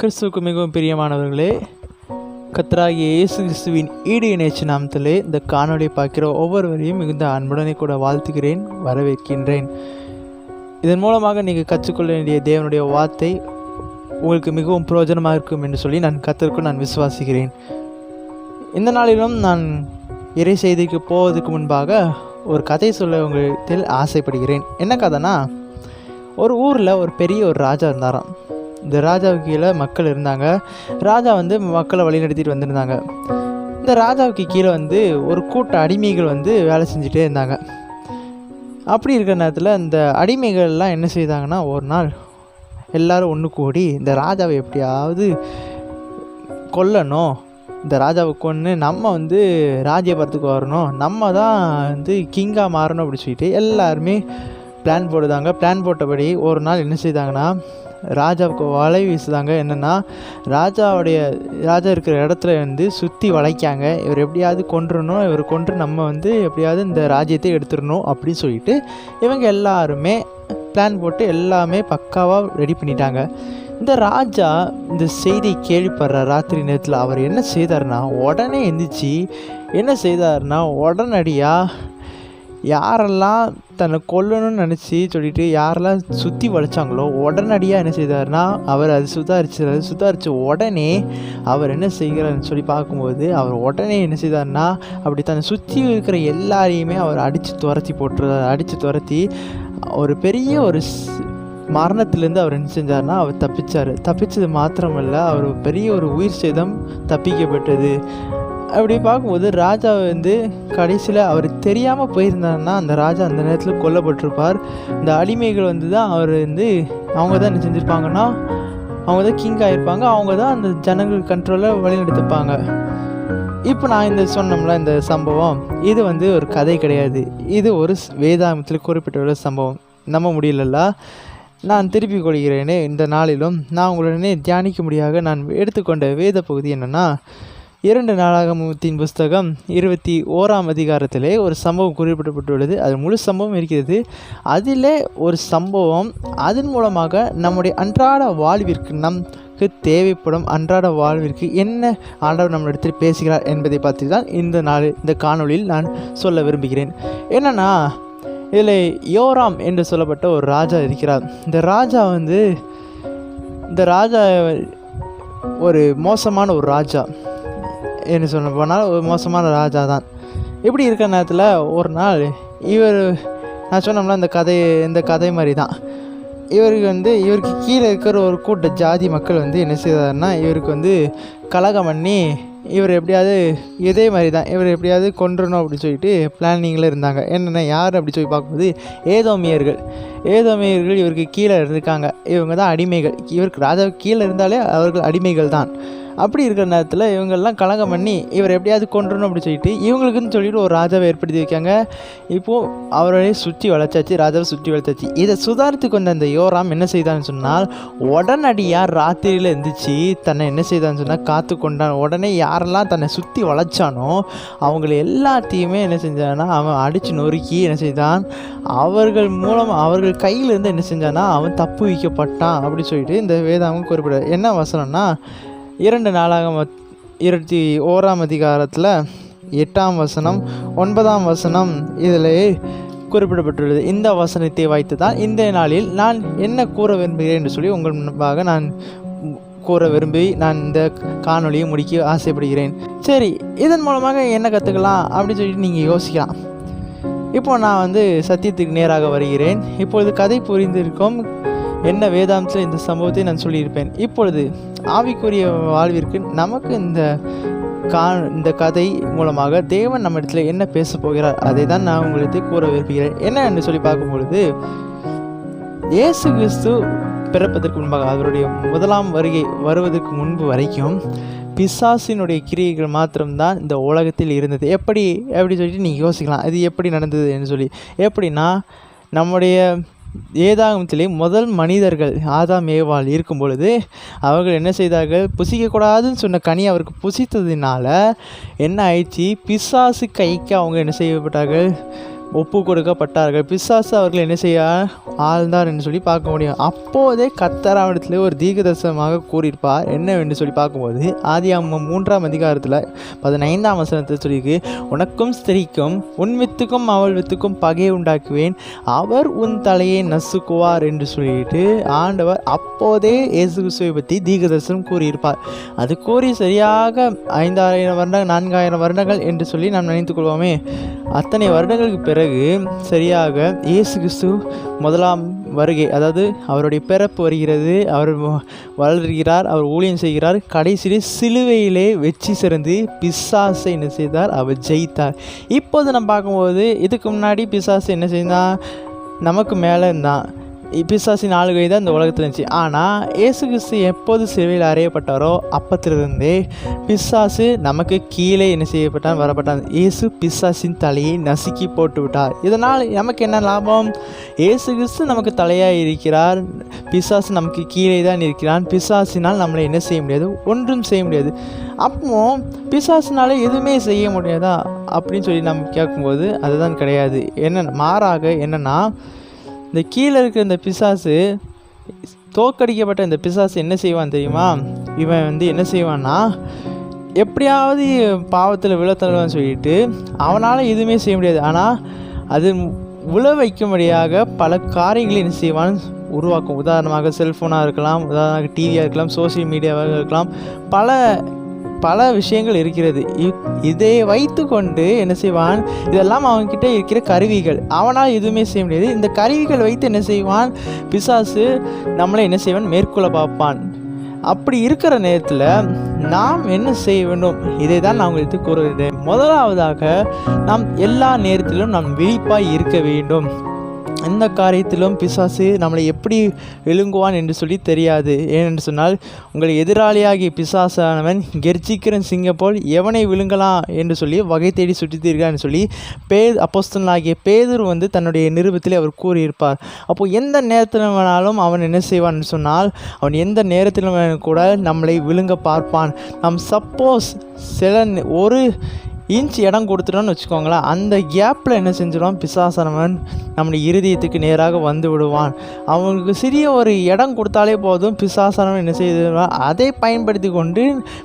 கிறிஸ்துவுக்கு மிகவும் பிரியமானவர்களே கத்தராகிய இயேசு கிறிஸ்துவின் ஈடு இணைச்சு நாமத்திலே இந்த காணொளி பார்க்கிற ஒவ்வொருவரையும் மிகுந்த அன்புடனே கூட வாழ்த்துகிறேன் வரவேற்கின்றேன். இதன் மூலமாக நீங்கள் கற்றுக்கொள்ள வேண்டிய தேவனுடைய வார்த்தை உங்களுக்கு மிகவும் பிரயோஜனமாக இருக்கும் என்று சொல்லி நான் கத்தருக்கும் நான் விசுவாசிக்கிறேன். இந்த நாளிலும் நான் இறை செய்திக்கு போவதற்கு முன்பாக ஒரு கதை சொல்ல உங்கள் ஆசைப்படுகிறேன். என்ன கதைனா ஒரு ஊரில் ஒரு பெரிய ஒரு ராஜா இருந்தாராம். இந்த ராஜாவுக்கு கீழே மக்கள் இருந்தாங்க. ராஜா வந்து மக்களை வழிநடத்திட்டு வந்திருந்தாங்க. இந்த ராஜாவுக்கு கீழே வந்து ஒரு கூட்ட அடிமைகள் வந்து வேலை செஞ்சுட்டே இருந்தாங்க. அப்படி இருக்கிற நேரத்தில் இந்த அடிமைகள்லாம் என்ன செய்தாங்கன்னா ஒரு நாள் எல்லாரும் ஒன்று கூடி இந்த ராஜாவை எப்படியாவது கொல்லணும். இந்த ராஜாவை கொன்று நம்ம வந்து ராஜ்யபுரத்துக்கு வரணும். நம்ம தான் வந்து கிங்காக மாறணும் அப்படி சொல்லிட்டு எல்லாருமே பிளான் போடுதாங்க. பிளான் போட்டபடி ஒரு நாள் என்ன செய்தாங்கன்னா ராஜாவுக்கு வலை வீசுதாங்க. என்னென்னா ராஜாவுடைய ராஜா இருக்கிற இடத்துல வந்து சுற்றி வளைக்காங்க. இவர் எப்படியாவது கொன்றணும் இவர் கொன்று நம்ம வந்து எப்படியாவது இந்த ராஜ்யத்தை எடுத்துடணும் அப்படின்னு சொல்லிட்டு இவங்க எல்லாருமே பிளான் போட்டு எல்லாமே பக்காவாக ரெடி பண்ணிட்டாங்க. இந்த ராஜா இந்த செய்தியை கேள்விப்படுற ராத்திரி நேரத்தில் அவர் என்ன செய்தார்னா உடனே எந்திரிச்சு என்ன செய்தார்னா உடனடியாக யாரெல்லாம் தன்னை கொல்லணும்னு நினச்சி சொல்லிட்டு யாரெல்லாம் சுற்றி வளைச்சாங்களோ உடனடியாக என்ன செய்தார்னா அவர் அது சுதாரிச்சார் சுதாரித்த உடனே அவர் என்ன செய்கிறாருன்னு சொல்லி பார்க்கும்போது அவர் உடனே என்ன செய்தார்னா அப்படி தன்னை சுற்றி இருக்கிற எல்லாரையுமே அவர் அடித்து துரத்தி போட்டுருந்தார் அடித்து துரத்தி ஒரு பெரிய ஒரு ஸ்- அவர் என்ன செஞ்சார்னா அவர் தப்பிச்சார். தப்பிச்சது மாத்திரமல்ல அவர் பெரிய ஒரு உயிர் சேதம் தப்பிக்கப்பட்டது. அப்படி பார்க்கும்போது ராஜா வந்து கடைசியில் அவர் தெரியாமல் போயிருந்தாருன்னா அந்த ராஜா அந்த நேரத்தில் கொல்லப்பட்டிருப்பார். இந்த அடிமைகள் வந்து தான் அவர் வந்து அவங்க தான் என்ன செஞ்சுருப்பாங்கன்னா அவங்க தான் கிங் ஆகிருப்பாங்க அவங்க தான் அந்த ஜனங்கள் கண்ட்ரோலில் வழிநடத்திப்பாங்க. இப்போ நான் இந்த சொன்னோம்ல இந்த சம்பவம் இது வந்து ஒரு கதை கிடையாது. இது ஒரு ஸ்- குறிப்பிட்டுள்ள சம்பவம். நம்ப முடியலல்ல. நான் திருப்பி கொள்கிறேனே இந்த நாளிலும் நான் உங்களுடனே தியானிக்கும்படியாக நான் எடுத்துக்கொண்ட வேத பகுதி என்னென்னா இரண்டு நாளாகமத்தின் புஸ்தகம் இருபத்தி ஓராம் அதிகாரத்திலே ஒரு சம்பவம் குறிப்பிடப்பட்டுள்ளது. அது முழு சம்பவம் இருக்கிறது. அதிலே ஒரு சம்பவம் அதன் மூலமாக நம்முடைய அன்றாட வாழ்விற்கு நமக்கு தேவைப்படும் அன்றாட வாழ்விற்கு என்ன ஆண்டவர் நம்மளிடத்தில் பேசுகிறார் என்பதை பற்றி தான் இந்த நாள் இந்த காணொளியில் நான் சொல்ல விரும்புகிறேன். என்னென்னா இதில் யோராம் என்று சொல்லப்பட்ட ஒரு ராஜா இருக்கிறார். இந்த ராஜா வந்து இந்த ராஜா ஒரு மோசமான ஒரு ராஜா. என்ன சொல்ல போனால் ஒரு மோசமான ராஜா தான் இப்படி இருக்கிற நேரத்தில்? ஒரு நாள் இவர் நான் சொன்னோம்ல இந்த கதை இந்த கதை மாதிரி தான் இவருக்கு வந்து இவருக்கு கீழே இருக்கிற ஒரு கூட்ட ஜாதி மக்கள் வந்து என்ன செய்தாருன்னா இவருக்கு வந்து கலகம் பண்ணி இவர் எப்படியாவது இதே மாதிரி தான் இவர் எப்படியாவது கொன்றணும் அப்படின்னு சொல்லிட்டு பிளானிங்கில் இருந்தாங்க. என்னென்ன யார் அப்படி சொல்லி பார்க்கும்போது ஏதோமியர்கள். ஏதோமியர்கள் இவருக்கு கீழே இருந்திருக்காங்க. இவங்க தான் அடிமைகள். இவருக்கு ராஜாவுக்கு கீழே இருந்தாலே அவர்கள் அடிமைகள் தான் அப்படி இருக்கிற நேரத்தில் இவங்கெல்லாம் கலகம் பண்ணி இவர் எப்படியாவது கொன்றணும் அப்படின்னு சொல்லிட்டு இவங்களுக்குன்னு சொல்லிட்டு ஒரு ராஜாவை ஏற்படுத்தி வைக்காங்க. இப்போது அவரையே சுற்றி வளைச்சாச்சு ராஜாவை சுற்றி வளைச்சாச்சு இதை சுதாரித்து கொண்ட அந்த யோராம் என்ன செய்தான்னு சொன்னால் உடனடியாக ராத்திரியில் எழுந்திரிச்சு தன்னை என்ன செய்தான்னு சொன்னால் காத்து கொண்டான். உடனே யாரெல்லாம் தன்னை சுற்றி வளைச்சானோ அவங்களை எல்லாத்தையுமே என்ன செஞ்சான்னா அவன் அடித்து நொறுக்கி என்ன செய்தான் அவர்கள் மூலம் அவர்கள் கையிலேருந்து என்ன செஞ்சானா அவன் தப்பு வைக்கப்பட்டான் அப்படின்னு சொல்லிட்டு இந்த வேதாவும் குறிப்பிட என்ன வசனம்னா இரண்டு நாளாக இருபத்தி ஓராம் அதிகாரத்தில் எட்டாம் வசனம் ஒன்பதாம் வசனம் இதில் குறிப்பிடப்பட்டுள்ளது. இந்த வசனத்தை வைத்து தான் இந்த நாளில் நான் என்ன கூற விரும்புகிறேன் என்று சொல்லி உங்கள் முன்பாக நான் கூற விரும்பி நான் இந்த காணொளியை முடிக்க ஆசைப்படுகிறேன். சரி இதன் மூலமாக என்ன கற்றுக்கலாம் அப்படின்னு சொல்லிட்டு நீங்கள் யோசிக்கலாம். இப்போ நான் வந்து சத்தியத்துக்கு நேராக வருகிறேன். இப்பொழுது கதை புரிந்திருக்கும் என்ன வேதாந்தத்தில் இந்த சம்பவத்தை நான் சொல்லியிருப்பேன். இப்பொழுது ஆவிக்குரிய வாழ்விற்கு நமக்கு இந்த கா இந்த கதை மூலமாக தேவன் நம்ம இடத்துல என்ன பேச போகிறார் அதை தான் நான் உங்களுக்கு கூற விரும்புகிறேன். என்ன என்று சொல்லி பார்க்கும்பொழுது இயேசு கிறிஸ்து பிறப்பதற்கு முன்பாக அவருடைய முதலாம் வருகை வருவதற்கு முன்பு வரைக்கும் பிசாசினுடைய கிரியைகள் மாத்திரம்தான் இந்த உலகத்தில் இருந்தது. எப்படி எப்படி சொல்லிட்டு நீங்கள் யோசிக்கலாம். இது எப்படி நடந்தது என்று சொல்லி. எப்படின்னா நம்முடைய ஏதாகத்திலே முதல் மனிதர்கள் ஆதாம் ஏவாள் இருக்கும் பொழுது அவர்கள் என்ன செய்தார்கள்? புசிக்கக்கூடாதுன்னு சொன்ன கனி அவருக்கு புசித்ததினால என்ன ஆயிடுச்சு? பிசாசு கைக்கு அவங்க என்ன செய்யப்பட்டார்கள்? ஒப்பு கொடுக்கப்பட்டார்கள் பிசாசு அவர்கள் என்ன செய்ய? ஆழ்ந்தார் என்று சொல்லி பார்க்க முடியும். அப்போதே கத்தராவிடத்தில் ஒரு தீகதர்சனமாக கூறியிருப்பார். என்னவென்று சொல்லி பார்க்கும்போது ஆதி அம்மம் மூன்றாம் அதிகாரத்தில் பதினைந்தாம் வசனத்தை சொல்லியிருக்கு உனக்கும் ஸ்திரீக்கும் உன் வித்துக்கும் அவள் வித்துக்கும் பகையை உண்டாக்குவேன். அவர் உன் தலையை நசுக்குவார் என்று சொல்லிட்டு ஆண்டவர் அப்போதே இயேசு கிறிஸ்துவை பற்றி தீர்க்கதரிசனம் கூறியிருப்பார். அது கூறி சரியாக ஐந்தாயிரம் வருடங்கள் நான்காயிரம் வருடங்கள் என்று சொல்லி நாம் நினைத்து கொள்வோமே. அத்தனை வருடங்களுக்கு பிறகு சரியாக இயேசு கிறிஸ்து முதலாம் வருகை அதாவது அவருடைய பிறப்பு வருகிறது அவர் வளர்கிறார் அவர் ஊழியம் செய்கிறார். கடைசியில் சிலுவையிலே வெற்றி சிறந்து பிசாசை என்ன செய்தார்? அவர் ஜெயித்தார். இப்போது நம்ம பார்க்கும்போது இதுக்கு முன்னாடி பிசாசு என்ன செய்தான்? நமக்கு மேலே இருந்தான். பிசாசின் ஆளுகை தான் இந்த உலகத்தில் இருந்துச்சு. ஆனால் இயேசு கிறிஸ்து எப்போது சிலுவையில் அறையப்பட்டாரோ அப்பத்திலிருந்தே பிசாசு நமக்கு கீழே என்ன செய்யப்பட்டான்? வரப்பட்டான். இயேசு பிசாசின் தலையை நசுக்கி போட்டு விட்டார் இதனால் நமக்கு என்ன லாபம்? இயேசு கிறிஸ்து நமக்கு தலையாக இருக்கிறார். பிசாசு நமக்கு கீழே தான் இருக்கிறான். பிசாசினால் நம்மளை என்ன செய்ய முடியாது? ஒன்றும் செய்ய முடியாது. அப்போ பிசாசினால் எதுவுமே செய்ய முடியாதா? அப்படின்னு சொல்லி நம்ம கேட்கும்போது அதுதான் கிடையாது. என்ன மாறாக என்னென்னா இந்த கீழே இருக்கிற இந்த பிசாசு தோக்கடிக்கப்பட்ட இந்த பிசாசு என்ன செய்வான் தெரியுமா? இவன் வந்து என்ன செய்வான்னா எப்படியாவது பாவத்தில் விழத்தள்ளுவான்னு சொல்லிட்டு அவனால் எதுவுமே செய்ய முடியாது. ஆனால் அது உழ வைக்கும்படியாக பல காரியங்களை என்ன செய்வான் உருவாக்கும். உதாரணமாக செல்ஃபோனாக இருக்கலாம் உதாரணமாக டிவியாக இருக்கலாம் சோசியல் மீடியாவாக இருக்கலாம் பல பல விஷயங்கள் இருக்கிறது. இ- இதை வைத்துக்கொண்டு என்ன செய்வான்? இதெல்லாம் அவன்கிட்ட இருக்கிற கருவிகள். அவனால் எதுவுமே செய்ய முடியாது. இந்த கருவிகள் வைத்து என்ன செய்வான்? பிசாசு நம்மளை என்ன செய்வான்? மேற்கொள்ள பார்ப்பான். அப்படி இருக்கிற நேரத்தில் நாம் என்ன செய்ய வேண்டும்? இதை தான் நான் உங்களுக்கு கூறுகிறேன். முதலாவதாக நாம் எல்லா நேரத்திலும் நாம் விழிப்பாய் இருக்க வேண்டும். எந்த காரியத்திலும் பிசாசு நம்மளை எப்படி விழுங்குவான் என்று சொல்லி தெரியாது. ஏனென்று சொன்னால் உங்கள் எதிராளியாகிய பிசாசானவன் கெர்ச்சிக்கிற சிங்கம் போல் எவனை விழுங்கலாம் என்று சொல்லி வகை தேடி சுற்றித்தீர்கள் சொல்லி பே அப்போஸ்தனாகிய பேதர் வந்து தன்னுடைய நிருபத்தில் அவர் கூறியிருப்பார். அப்போது எந்த நேரத்தில் வேணாலும் அவன் என்ன செய்வான் சொன்னால் அவன் எந்த நேரத்தில் வேணாலும் கூட நம்மளை விழுங்க பார்ப்பான். நம் சப்போஸ் சில ஒரு இன்ச் இடம் கொடுத்துட்டோன்னு வச்சுக்கோங்களேன் அந்த கேப்பில் என்ன செஞ்சிடுவான் பிசாசனவன் நம்முடைய இருதயத்துக்கு நேராக வந்து விடுவான். அவனுக்கு சிறிய ஒரு இடம் கொடுத்தாலே போதும் பிசாசனவன் என்ன செய்வான்? அதை பயன்படுத்தி கொண்டு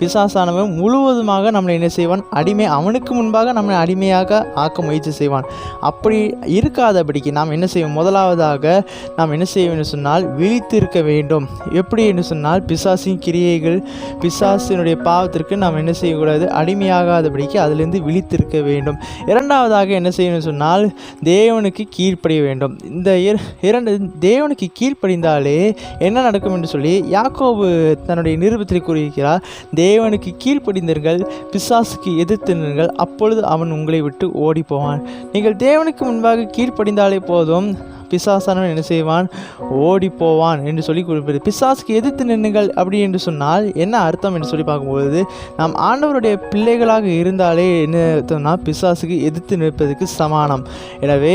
பிசாசானவன் முழுவதுமாக நம்மளை என்ன செய்வான்? அடிமை அவனுக்கு முன்பாக நம்மளை அடிமையாக ஆக்க முயற்சி செய்வான். அப்படி இருக்காதபடிக்கு நாம் என்ன செய்வோம்? முதலாவதாக நாம் என்ன செய்ய வேண்டும் சொன்னால் விழித்திருக்க வேண்டும். எப்படி என்று சொன்னால் பிசாசின் கிரியைகள் பிசாசினுடைய பாவத்திற்கு நாம் என்ன செய்யக்கூடாது? அடிமையாகாதபடிக்கு அதிலிருந்து விழித்திருக்க வேண்டும். இரண்டாவதாக என்ன செய்யணும் சொன்னால் தேவனுக்கு கீழ்ப்படிய வேண்டும். இந்த இர- இரண்டு தேவனுக்கு கீழ்ப்படிந்தாலே என்ன நடக்கும் என்று சொல்லி யாக்கோபு தன்னுடைய நிருபத்தில் கூறியிருக்கிறார். தேவனுக்கு கீழ்ப்படிந்தீர்கள் பிசாசுக்கு எதிர்த்து நின்றுங்கள் அப்பொழுது அவன் உங்களை விட்டு ஓடி போவான் நீங்கள் தேவனுக்கு முன்பாக கீழ்ப்படிந்தாலே போதும் பிசாசானவன் என்ன செய்வான்? ஓடி போவான் என்று சொல்லி குறிப்பிடுது பிசாசுக்கு எதிர்த்து நின்னுங்கள் அப்படி என்று சொன்னால் என்ன அர்த்தம் என்று சொல்லி பார்க்கும்போது நாம் ஆண்டவருடைய பிள்ளைகளாக இருந்தாலே என்ன அர்த்தம்னா பிசாசுக்கு எதிர்த்து நிற்பதற்கு சமானம். எனவே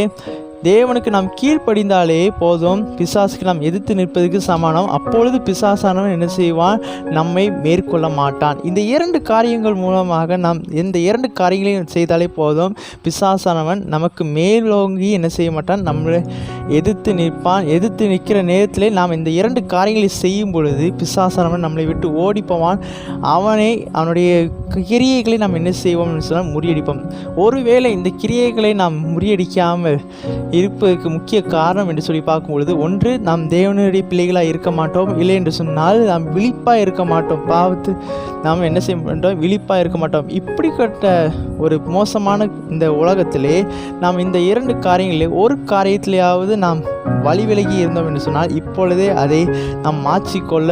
தேவனுக்கு நாம் கீழ்ப்படிந்தாலே போதும். பிசாசுக்கு நாம் எதிர்த்து நிற்பதற்கு சமானம் அப்பொழுது பிசாசானவன் என்ன செய்வான்? நம்மை மேற்கொள்ள மாட்டான். இந்த இரண்டு காரியங்கள் மூலமாக நாம் இந்த இரண்டு காரியங்களையும் செய்தாலே போதும். பிசாசானவன் நமக்கு மேலோங்கி என்ன செய்ய மாட்டான்? நம்மளை எதிர்த்து நிற்பான். எதிர்த்து நிற்கிற நேரத்திலே நாம் இந்த இரண்டு காரியங்களை செய்யும் பொழுது பிசாசானவன் நம்மளை விட்டு ஓடிப்பவான். அவனை அவனுடைய கிரியைகளை நாம் என்ன செய்வோம்னு சொன்னால் முறியடிப்போம். ஒருவேளை இந்த கிரியைகளை நாம் முறியடிக்காமல் இருப்பதற்கு முக்கிய காரணம் என்று சொல்லி பார்க்கும்பொழுது ஒன்று நாம் தேவனுடைய பிள்ளைகளாக இருக்க மாட்டோம். இல்லை என்று சொன்னால் நாம் விழிப்பாக இருக்க மாட்டோம். பாவத்து நாம் என்ன செய்ய மாட்டோம் விழிப்பாக இருக்க மாட்டோம். இப்படிப்பட்ட ஒரு மோசமான இந்த உலகத்திலே நாம் இந்த இரண்டு காரியங்களிலே ஒரு காரியத்திலேயாவது நாம் வழி விலகி இருந்தோம் என்று சொன்னால் இப்பொழுதே அதை நாம் மாற்றிக்கொள்ள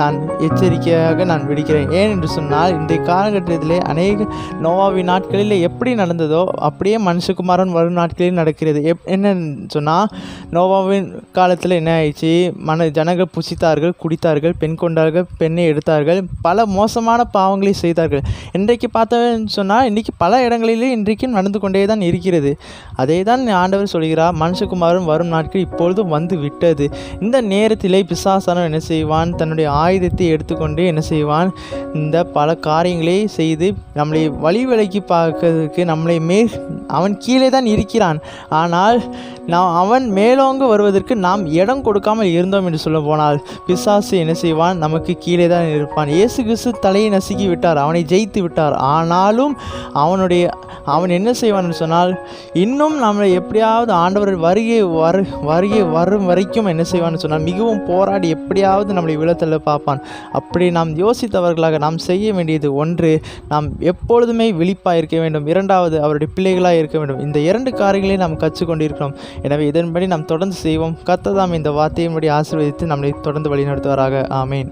நான் எச்சரிக்கையாக நான் விடுக்கிறேன் ஏன் என்று சொன்னால் இன்றைய காலகட்டத்திலே அநேக நோவாவின் நாட்களில் எப்படி நடந்ததோ அப்படியே மனுஷகுமாரன் வரும் நாட்களில் நடக்கிறது. எப் என்னன்னு சொன்னால் நோவாவின் காலத்தில் என்ன ஆயிடுச்சு? மன ஜனங்கள் புசித்தார்கள் குடித்தார்கள் பெண் கொண்டார்கள் பெண்ணை எடுத்தார்கள் பல மோசமான பாவங்களை செய்தார்கள். இன்றைக்கு பார்த்தவன் சொன்னால் இன்றைக்கி பல இடங்களிலே இன்றைக்கும் நடந்து கொண்டே தான் இருக்கிறது. அதே தான் ஆண்டவர் சொல்கிறார் மனுஷகுமாரன் வரும் நாட்கள் இப்பொழுது வந்து விட்டது. இந்த நேரத்திலே பிசாசனம் என்ன செய்வான்? தன்னுடைய ஆயுதத்தை எடுத்துக்கொண்டு என்ன செய்வான்? இந்த பல காரியங்களை செய்து நம்மளை வழி விலக்கி பார்க்கறதுக்கு நம்மளை மே அவன் கீழே தான் இருக்கிறான். ஆனால் நாம் அவன் மேலோங்க வருவதற்கு நாம் இடம் கொடுக்காமல் இருந்தோம் என்று சொல்ல போனால் பிசாசு என்ன செய்வான்? நமக்கு கீழே தான் இருப்பான். இயேசு கிறிஸ்து தலையை நசுக்கி விட்டார் அவனை ஜெயித்து விட்டார். ஆனாலும் அவனுடைய அவன் என்ன செய்வான் சொன்னால் இன்னும் நம்மளை எப்படியாவது ஆண்டவர் வருகை வரு வருகை வரும் வரைக்கும் என்ன செய்வான்னு சொன்னால் மிகவும் போராடி எப்படியாவது நம்மளை விழத்தள்ள பார்ப்பான். அப்படி நாம் யோசித்தவர்களாக நாம் செய்ய வேண்டியது ஒன்று நாம் எப்பொழுதுமே விழிப்பாக இருக்க வேண்டும். இரண்டாவது அவருடைய பிள்ளைகளாக இருக்க வேண்டும். இந்த இரண்டு காரியங்களையும் நாம் கற்றுக்கொண்டிருக்கிறோம். எனவே இதன்படி நாம் தொடர்ந்து செய்வோம். கத்ததாம் இந்த வார்த்தையின்படி ஆசீர்வதித்து நம்மை தொடர்ந்து வழிநடத்துவாராக. ஆமேன்.